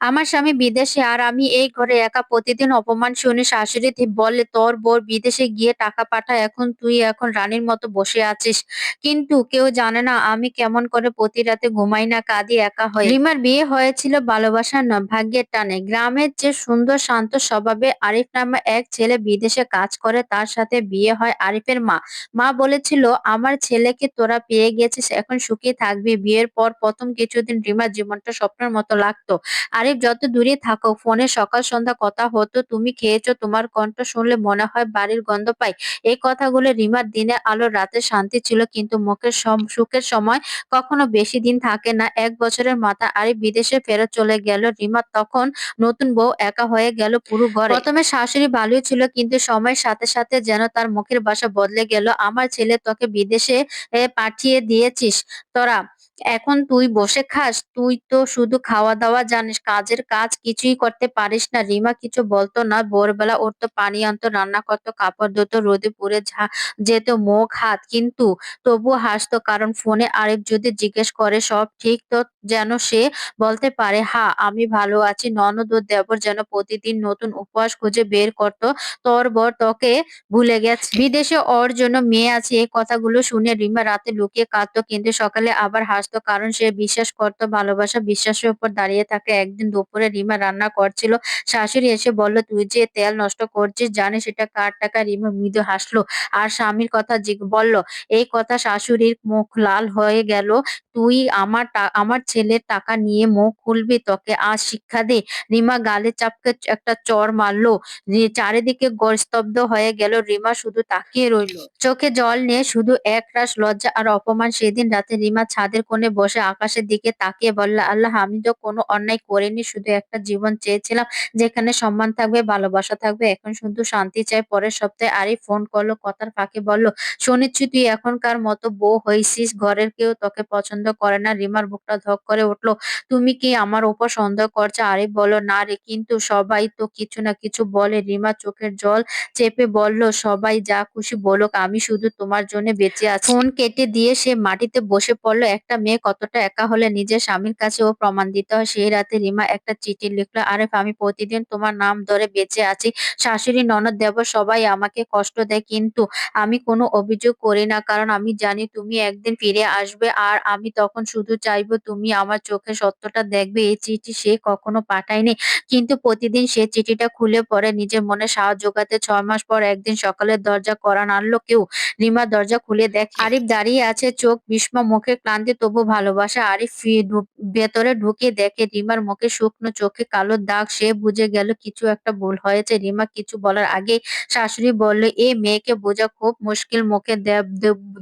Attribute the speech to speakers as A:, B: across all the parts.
A: আমার স্বামী বিদেশে, আর আমি এই ঘরে একা প্রতিদিন অপমান শুনে শাশুড়ি বলে, তোর বোর বিদেশে গিয়ে টাকা পাঠা এখন তুই এখন রানীর মতো বসে আছিস। কিন্তু কেউ জানে না আমি কেমন করে প্রতি রাতে ঘুমাই না, কাঁদি একা হয়ে। রিমার বিয়ে হয়েছিল ভালোবাসা না, ভাগ্যের টানে। গ্রামের যে সুন্দর শান্ত স্বভাবে আরিফ নামে এক ছেলে বিদেশে কাজ করে, তার সাথে বিয়ে হয় আরিফের মা। মা বলেছিল, আমার ছেলেকে তোরা পেয়ে গেছিস, এখন সুখী থাকবি। বিয়ের পর প্রথম কিছুদিন রিমার জীবনটা স্বপ্নের মতো লাগতো। আরিফ যত দূরে থাকো ফোনে সকাল সন্ধ্যা কথা হতো, তুমি খেয়েছো? তোমার কণ্ঠ শুনলে মনে হয় বাড়ির গন্ধ পাই। এই কথাগুলো রিমার দিনে আলো রাতে শান্তি ছিল, কিন্তু মুখের সুখের সময় কখনো বেশি দিন থাকে না। এক বছরের মাথা আরিফ বিদেশে ফেরত চলে গেল। রিমা তখন নতুন বউ, একা হয়ে গেল পুরো ঘরে। প্রথমে শাশুড়ি ভালোই ছিল, কিন্তু সময়ের সাথে সাথে যেন তার মুখের বাসা বদলে গেল। আমার ছেলে, তোকে বিদেশে পাঠিয়ে দিয়েছিস তোরা। এখন তুই বসে খাস, তুই তো শুধু খাওয়া দাওয়া জানিস। কাজের কাজ কিছুই করতে পারিস না। রিমা কিছু বলতো না। ভোরবেলা উঠতো, পানি আনতো, রান্না করতো, কাপড় ধুতো, রোদে পুড়ে যেত, মুখ, হাত, কিন্তু তবু হাসতো। কারণ ফোনে আরেক যদি জিজ্ঞেস করে সব ঠিক, তো যেন সে বলতে পারে হ্যাঁ আমি ভালো আছি। ননদ ও দেবর যেন প্রতিদিন নতুন উপহাস খুঁজে বের করতো। তোর বর তোকে ভুলে গেছে। বিদেশে ওর জন্য মেয়ে আছে। এই কথাগুলো শুনে রিমা রাতে লুকিয়ে কাঁদতো, কিন্তু সকালে আবার হাসতো, কারণ সে বিশ্বাস করতো, ভালোবাসা বিশ্বাসের উপর দাঁড়িয়ে থাকে। একদিন দুপুরে রিমা রান্না করছিল। শাশুড়ি এসে বলল, তুই যে তেল নষ্ট করছিস, জানিস এটা কার টাকা? রিমা মৃদু হাসলো। আর স্বামীর কথা বলল, এই কথা শাশুড়ির মুখ লাল হয়ে গেল। তুই আমার আমার ছেলের টাকা নিয়ে মুখ খুলবি, তোকে আজ শিক্ষা দে। রিমা গালে চাপকে একটা চর মারলো। চারিদিকে গড় স্তব্ধ হয়ে গেল। রিমা শুধু তাকিয়ে রইল। চোখে জল নিয়ে শুধু এক রাশ লজ্জা আর অপমান। সেদিন রাতে রিমা ছাদের কোণে বসে আকাশের দিকে তাকিয়ে বলল, আল্লাহ, আমি তো কোনো অন্যায় করিনি, শুধু একটা জীবন চেয়েছিলাম যেখানে সম্মান থাকবে, ভালোবাসা থাকবে। এখন শুধু শান্তি চাই। পরের সপ্তাহে আরিফ ফোন করল, কথার ফাঁকে বলল, শুনেছি তুই এখনকার মতো বউ হয়েছিস ঘরের কেউ তোকে পছন্দ করে না। রিমার বুকটা ধক করে উঠল, তুমি কি আমার উপর সন্দেহ করছ? আরিফ বলল, না রে, কিন্তু সবাই তো কিছু না কিছু বলে। রিমা চোখের জল চেপে বলল, সবাই যা খুশি বলুক, আমি শুধু তোমার জন্য বেঁচে আছি। ফোন কেটে দিয়ে সে মাটিতে বসে পড়ল। একটা মেয়ে কতটা একা হলে নিজের স্বামীর কাছে ও প্রমাণ দিতে হয়। সেই রাতে রিমা একটা চিঠি লিখলো, আরিফ, আমি প্রতিদিন তোমার নাম ধরে বেঁচে আছি। শাশুড়ি, ননদ দেব সবাই আমাকে কষ্ট দেয়, কিন্তু আমি কোনো অভিযোগ করি না, কারণ আমি জানি তুমি একদিন ফিরে আসবে, আর আমি তখন শুধু চাইব তুমি আমার চোখে সত্যটা দেখবে, এই চিঠি সে কখনো পাঠায়নি। কিন্তু প্রতিদিন সে চিঠিটা খুলে পড়ে, নিজের মনে সাহস জোগাতে ছয় মাস পর একদিন সকালের দরজা করা নাড়লো কেউ। রিমা দরজা খুলে দেখ, আরিফ দাঁড়িয়ে আছে, চোখ ভীষ্ম মুখে ক্লান্তি, তবু ভালোবাসা। আরিফ ভেতরে ঢুকে দেখে রিমার মুখে শুকনো চোখে কালো দাগ। সে বুঝে গেল কিছু একটা ভুল হয়েছে। রিমা কিছু বলার আগে শাশুড়ি বলল, এ মেয়েকে বোঝা খুব মুশকিল মুখে দেব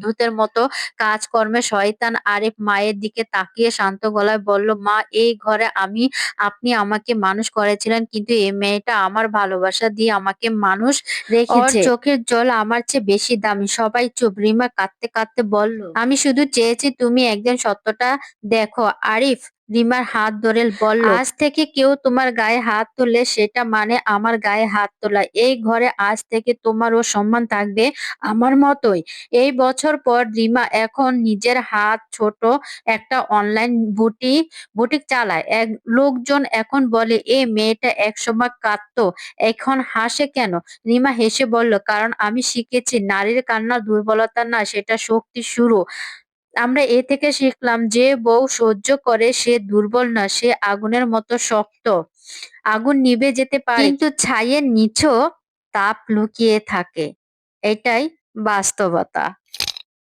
A: দূতের মতো কাজকর্মে শয়তান। আরিফ মায়ের দিকে তাকিয়ে শান্ত গলায় বলল, মা, এই ঘরে আমি, আপনি আমাকে মানুষ করেছিলেন, কিন্তু এই মেয়েটা আমার ভালোবাসা দিয়ে আমাকে মানুষ রেখেছে। চোখের জল আমার চেয়ে বেশি দামি। সবাই চুপ। রিমা কাঁদতে কাঁদতে বলল, আমি শুধু চেয়েছি তুমি একদিন সত্যটা দেখো। আরিফ রিমার হাত ধরে বলল, আজ থেকে কেউ তোমার গায়ে হাত তুললে সেটা মানে আমার গায়ে হাত তোলা। এই ঘরে আজ থেকে তোমারও সম্মান থাকবে আমার মতোই। এই বছর পর রিমা এখন নিজের হাত ছোট একটা অনলাইন বুটি, বুটিক চালায়। এক লোকজন এখন বলে, এ মেয়েটা একসময় কাঁদতো, এখন হাসে কেন? রিমা হেসে বলল, কারণ আমি শিখেছি, নারীর কান্না দুর্বলতা না, সেটা শক্তি শুরু। আমরা এ থেকে শিখলাম যে বউ সহ্য করে, সে দুর্বল না, সে আগুনের মতো শক্ত। আগুন নিভে যেতে পারে, কিন্তু ছাইয়ের নিচেও তাপ লুকিয়ে থাকে। এটাই বাস্তবতা।